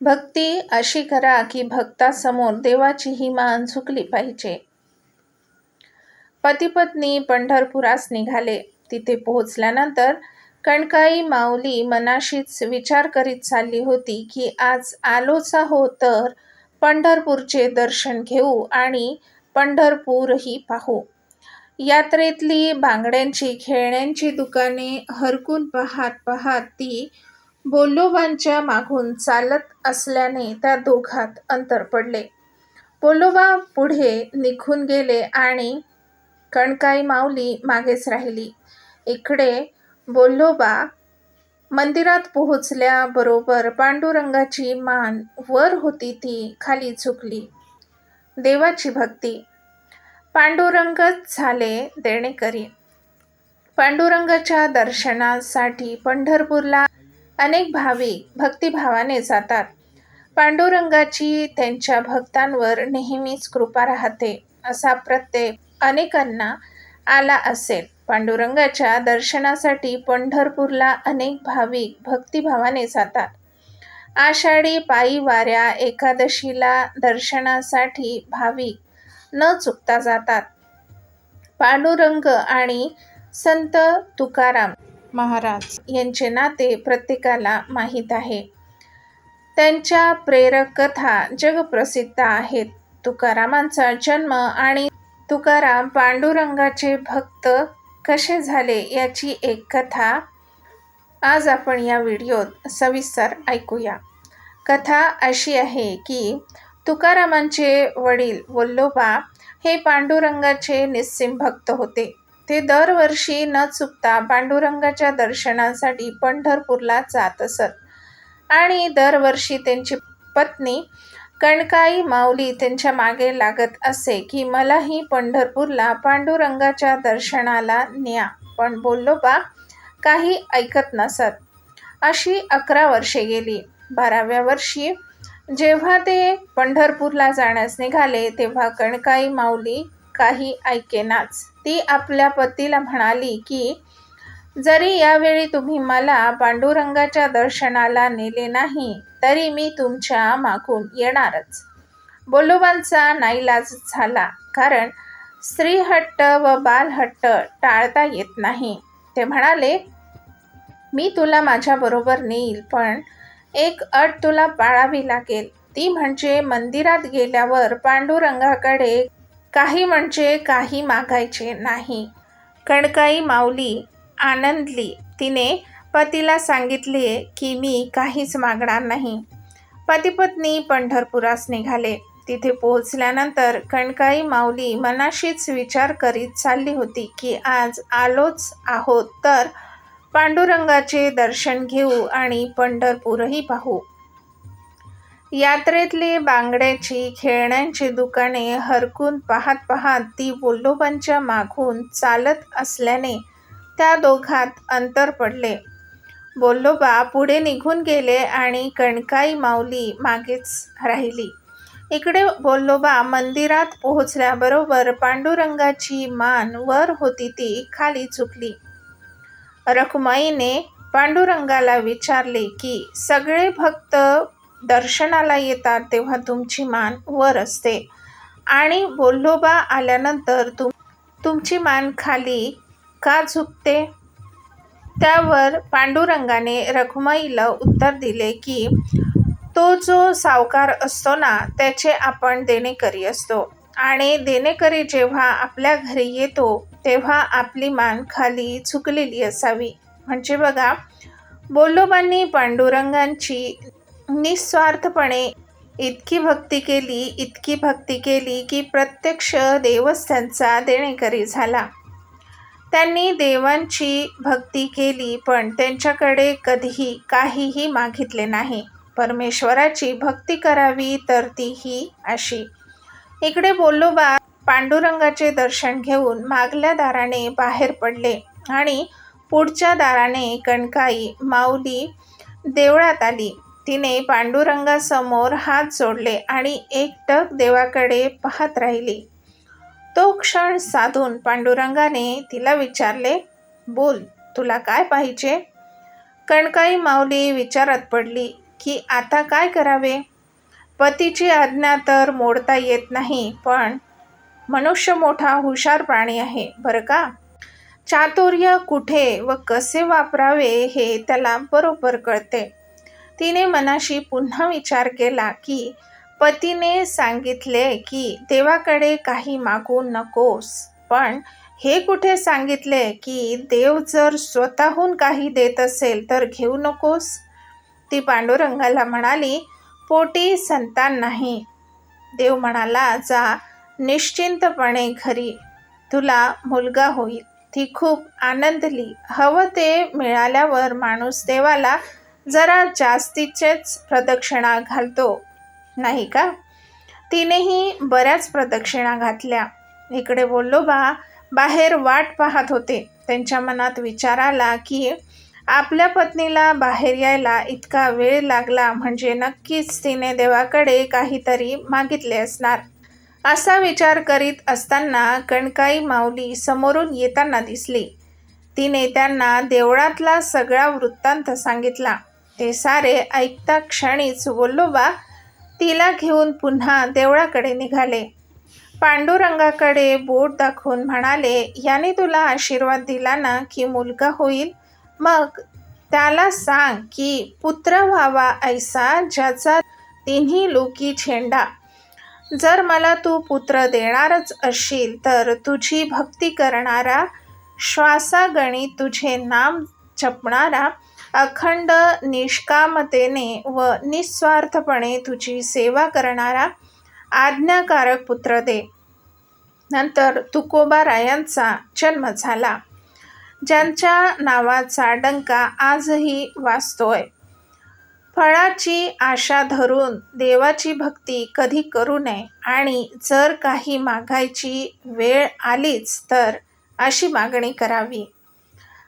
भक्ती अशी करा की भक्तासमोर देवाची ही मान झुकली पाहिजे. पतीपत्नी पंढरपुरास निघाले. तिथे पोहोचल्यानंतर कणकाई माऊली मनाशीच विचार करीत चालली होती की आज आलोचा हो तर पंढरपूरचे दर्शन घेऊ आणि पंढरपूरही पाहू. यात्रेतली बांगड्यांची खेळण्यांची दुकाने हरकून पाहात पाहात ती बोल्लोबांच्या मागून चालत असल्याने त्या दोघात अंतर पडले. बोल्लोबा पुढे निघून गेले आणि कणकाई माऊली मागेच राहिली. इकडे बोल्लोबा मंदिरात पोहोचल्याबरोबर पांडुरंगाची मान वर होती ती खाली झुकली. देवाची भक्ती. पांडुरंगच झाले देणेकरी. पांडुरंगाच्या दर्शनासाठी पंढरपूरला अनेक भाविक भक्तिभावाने जातात. पांडुरंगाची त्यांच्या भक्तांवर नेहमीच कृपा राहते असा प्रत्येक अनेकांना आला असेल. पांडुरंगाच्या दर्शनासाठी पंढरपूरला अनेक भाविक भक्तिभावाने जातात. आषाढी पायी वाऱ्या एकादशीला दर्शनासाठी भाविक न चुकता जातात. पांडुरंग आणि संत तुकाराम महाराज यांचे नाते प्रत्येकाला माहीत आहे. त्यांच्या प्रेरक कथा जगप्रसिद्ध आहेत. तुकारामांचा जन्म आणि तुकाराम पांडुरंगाचे भक्त कसे झाले याची एक कथा आज आपण या व्हिडिओत सविस्तर ऐकूया. कथा अशी आहे की तुकारामांचे वडील वल्लोबा हे पांडुरंगाचे निस्सिम भक्त होते. ते दरवर्षी न चुकता पांडुरंगाच्या दर्शनासाठी पंढरपूरला जात असत. आणि दरवर्षी त्यांची पत्नी कणकाई माऊली त्यांच्या मागे लागत असे की मलाही पंढरपूरला पांडुरंगाच्या दर्शनाला न्या. पण बोललो बा काही ऐकत नसत अशी अकरा वर्षे गेली. बाराव्या वर्षी जेव्हा ते पंढरपूरला जाण्यास निघाले तेव्हा कणकाई माऊली काही ऐकेनाच. ती आपल्या पतीला म्हणाली की जरी यावेळी तुम्ही मला पांडुरंगाच्या दर्शनाला नेले नाही तरी मी तुमच्या मागून येणारच. बोलोबांचा नाईलाज झाला कारण स्त्रीहट्ट व बालहट्ट टाळता येत नाही. ते म्हणाले मी तुला माझ्याबरोबर नेईल पण एक अट तुला पाळावी लागेल. ती म्हणजे मंदिरात गेल्यावर पांडुरंगाकडे काही म्हणजे काही मागायचे नाही. कणकाई माऊली आनंदली तिने पतीला सांगितले की मी काहीच मागणार नाही. पतीपत्नी पंढरपुरास निघाले. तिथे पोहोचल्यानंतर कणकाई माऊली मनाशीच विचार करीत चालली होती की आज आलोच आहोत तर पांडुरंगाचे दर्शन घेऊ आणि पंढरपूरही पाहू. यात्रेतली बांगड्याची खेळण्यांची दुकाने हरकून पाहत पाहत ती बोल्लोबांच्या मागून चालत असल्याने त्या दोघात अंतर पडले. बोल्लोबा पुढे निघून गेले आणि कणकाई माऊली मागेच राहिली. इकडे बोल्लोबा मंदिरात पोहोचल्याबरोबर पांडुरंगाची मान वर होती ती खाली चुकली रखुमाईने पांडुरंगाला विचारले की सगळे भक्त दर्शनाला येतात तेव्हा तुमची मान वर असते. आणि बोल्लोबा आल्यानंतर तुम तुमची मान खाली का झुकते? त्यावर पांडुरंगाने रखुमाईला उत्तर दिले की तो जो सावकार असतो ना त्याचे आपण देणेकरी असतो. आणि देणेकरी जेव्हा आपल्या घरी येतो तेव्हा आपली मान खाली झुकलेली असावी. म्हणजे बघा बोल्लोबांनी पांडुरंगांची निस्वार्थपणे इतकी भक्ती केली इतकी भक्ती केली की प्रत्यक्ष देवच त्यांचा देणेकरी झाला. त्यांनी देवांची भक्ती केली पण त्यांच्याकडे कधीही काहीही मागितले नाही. परमेश्वराची भक्ती करावी तर तीही अशी. इकडे बोल्लोबा पांडुरंगाचे दर्शन घेऊन मागल्या दाराने बाहेर पडले आणि पुढच्या दाराने कणकाई माऊली देवळात आली. तिने पांडुरंगासमोर हात जोडले आणि एकटक देवाकडे पाहत राहिली. तो क्षण साधून पांडुरंगाने तिला विचारले बोल तुला काय पाहिजे? कणकाई माऊली विचारात पडली की आता काय करावे? पतीची आज्ञा तर मोडता येत नाही पण मनुष्य मोठा हुशार प्राणी आहे बरं का? चातुर्य कुठे व कसे वापरावे हे त्याला बरोबर कळते. तिने मनाशी पुन्हा विचार केला की पतीने सांगितले की देवाकडे काही मागू नकोस. पण हे कुठे सांगितले की देव जर स्वतःहून काही देत असेल तर घेऊ नकोस? ती पांडुरंगाला म्हणाली पोटी संतान नाही. देव म्हणाला जा निश्चिंतपणे घरी. तुला मुलगा होईल. ती खूप आनंदली. हवं ते मिळाल्यावर माणूस देवाला जरा जास्तीचेच प्रदक्षिणा घालतो. नाही का? तिनेही बऱ्याच प्रदक्षिणा घातल्या. इकडे बोललो बा बाहेर वाट पाहत होते. त्यांच्या मनात विचार आला की आपल्या पत्नीला बाहेर यायला इतका वेळ लागला म्हणजे नक्कीच तिने देवाकडे काहीतरी मागितले असणार. असा विचार करीत असताना कणकाई माऊली समोरून येताना दिसली. तिने त्यांना देवळातला सगळा वृत्तांत सांगितला. ते सारे ऐकता क्षणीच वल्लोबा तिला घेऊन पुन्हा देवळाकडे निघाले. पांडुरंगाकडे बोट दाखवून म्हणाले याने तुला आशीर्वाद दिला ना की मुलगा होईल? मग त्याला सांग की पुत्र व्हावा ऐसा ज्याचा तिन्ही लोकी झेंडा. जर मला तू पुत्र देणारच असशील तर तुझी भक्ती करणारा श्वासागणी तुझे नाम जपणारा अखंड निष्कामतेने व निस्वार्थपणे तुझी सेवा करणारा आज्ञाकारक पुत्र दे. नंतर तुकोबा रायांचा जन्म झाला. ज्यांच्या नावाचा डंका आजही वाचतोय. फळाची आशा धरून देवाची भक्ती कधी करू नये आणि जर काही मागायची वेळ आलीच तर अशी मागणी करावी.